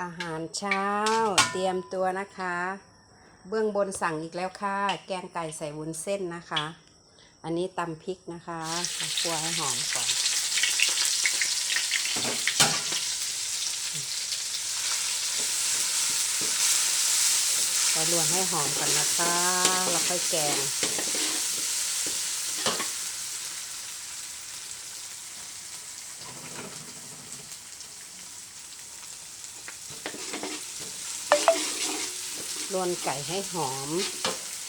อาหารเช้า เตรียมตัวนะคะ เบื้องบนสั่งอีกแล้วค่ะ แกงไก่ใส่วุ้นเส้นนะคะ อันนี้ตำพริกนะคะคั่วให้หอมก่อนใส่รวนให้หอมก่อนนะคะ แล้วค่อยแกง รวนไก่ให้หอม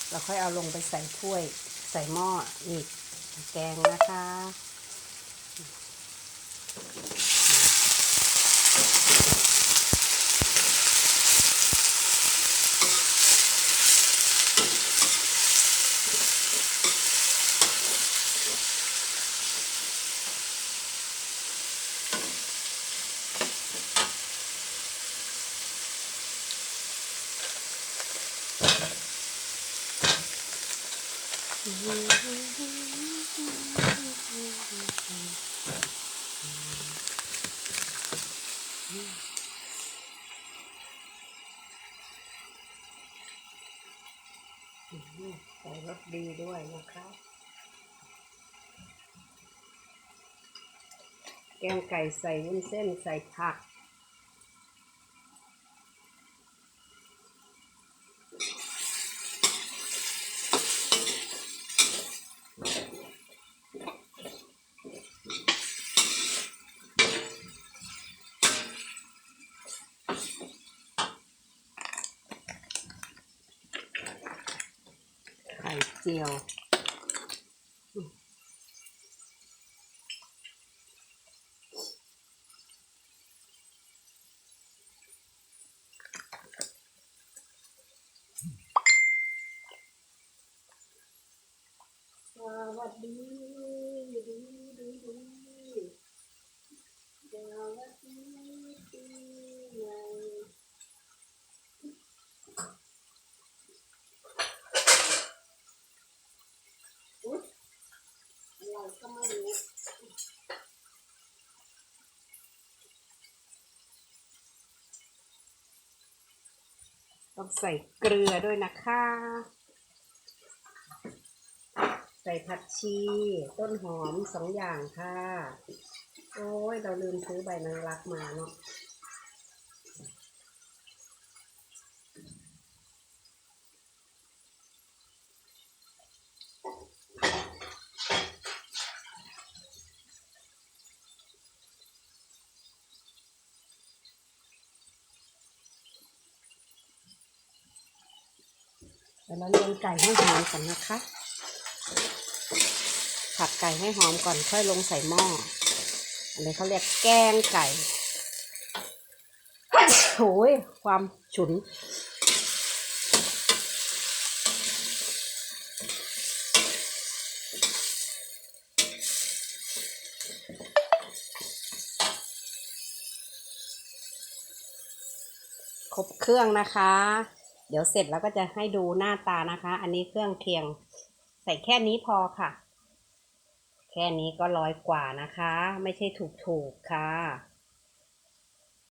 แล้วค่อยเอาลงไปใส่ถ้วย ใส่หม้อนี่แกงนะคะ ใส่รสดีด้วยนะคะแกงไก่ใส่วุ้นเส้นใส่ผัก ไข่เจียวสวัสดีดีดีดีสวัสดีปีใหม่อุ๊ยอะ ไรก็ไม่รู้ต้องใส่เกลือด้วยนะคะ ใส่ผักชี ต้นหอมสองอย่างค่ะ โอ้ย เราลืมซื้อใบนางรักมาเนาะ ดี๋ยวเราเรียงไก่ให้หอมก่อนนะคะ ผัดไก่ให้หอมก่อนค่อยลงใส่หม้อ อันนี้เขาเรียกแกงไก่โอ้ยความฉุนครบเครื่องนะคะ เดี๋ยวเสร็จแล้วก็จะให้ดูหน้าตานะคะ อันนี้เครื่องเคียง ใส่แค่นี้พอค่ะ แค่นี้ก็ร้อยกว่านะคะ ไม่ใช่ถูกๆค่ะ